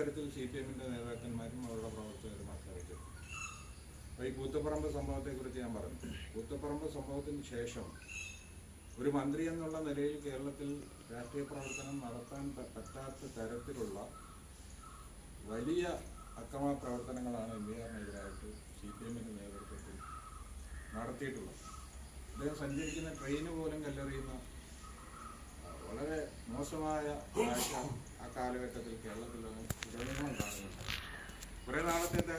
തരത്തിൽ C P എമ്മിന്റെ നേതാക്കന്മാരും അവരുടെ പ്രവർത്തകരും ആക്രമിച്ചിട്ടുണ്ട് അപ്പോൾ ഈ കൂത്തുപറമ്പ് സംഭവത്തെക്കുറിച്ച് ഞാൻ പറഞ്ഞു. കൂത്തുപറമ്പ് സംഭവത്തിന് ശേഷം ഒരു മന്ത്രി എന്നുള്ള നിലയിൽ കേരളത്തിൽ രാഷ്ട്രീയ പ്രവർത്തനം നടത്താൻ പറ്റാത്ത തരത്തിലുള്ള വലിയ അക്രമ പ്രവർത്തനങ്ങളാണ് എം വി ആറിനെതിരായിട്ട് സി പി എമ്മിന്റെ നേതൃത്വത്തിൽ നടത്തിയിട്ടുള്ളത്. അദ്ദേഹം സഞ്ചരിക്കുന്ന ട്രെയിന് പോലും കല്ലെറിയുന്ന വളരെ മോശമായ ആ കാലഘട്ടത്തിൽ കാണുന്നുണ്ട് കുറേ നാളത്തേക്ക്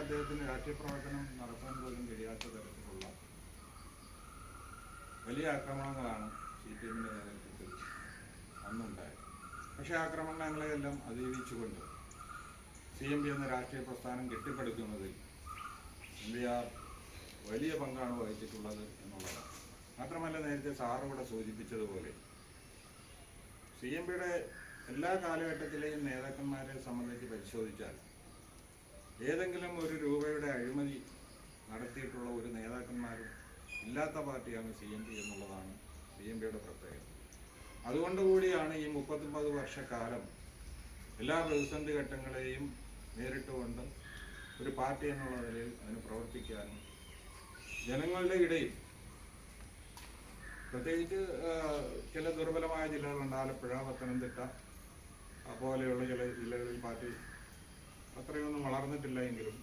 അദ്ദേഹത്തിന് രാഷ്ട്രീയ പ്രവർത്തനം നടത്താൻ പോലും കഴിയാത്ത തരത്തിലുള്ള വലിയ ആക്രമണങ്ങളാണ് സി പി എമ്മിന്റെ നേതൃത്വത്തിൽ അന്നുണ്ടായത്. പക്ഷേ ആക്രമണങ്ങളെയെല്ലാം അതിജീവിച്ചുകൊണ്ട് സി എം പി എന്ന രാഷ്ട്രീയ പ്രസ്ഥാനം കെട്ടിപ്പടുക്കുന്നതിൽ ആർ വലിയ പങ്കാണ് വഹിച്ചിട്ടുള്ളത് എന്നുള്ളതാണ്. മാത്രമല്ല നേരത്തെ സാറിവിടെ സൂചിപ്പിച്ചതുപോലെ സി എം പിയുടെ എല്ലാ കാലഘട്ടത്തിലെയും നേതാക്കന്മാരെ സംബന്ധിച്ച് പരിശോധിച്ചാൽ ഏതെങ്കിലും ഒരു രൂപയുടെ അഴിമതി നടത്തിയിട്ടുള്ള ഒരു നേതാക്കന്മാരും ഇല്ലാത്ത പാർട്ടിയാണ് സി എം പി എന്നുള്ളതാണ് സി എം പിയുടെ പ്രത്യേകത. അതുകൊണ്ടുകൂടിയാണ് ഈ മുപ്പത്തൊമ്പത് വർഷക്കാലം എല്ലാ പ്രതിസന്ധി ഘട്ടങ്ങളെയും നേരിട്ടുകൊണ്ട് ഒരു പാർട്ടി എന്നുള്ള നിലയിൽ അതിന് പ്രവർത്തിക്കാനും ജനങ്ങളുടെ ഇടയിൽ പ്രത്യേകിച്ച് ചില ദുർബലമായ ജില്ലകളുണ്ട് ആലപ്പുഴ പത്തനംതിട്ട പോലെയുള്ള ചില ജില്ലകളിൽ പാർട്ടി അത്രയൊന്നും വളർന്നിട്ടില്ല എങ്കിലും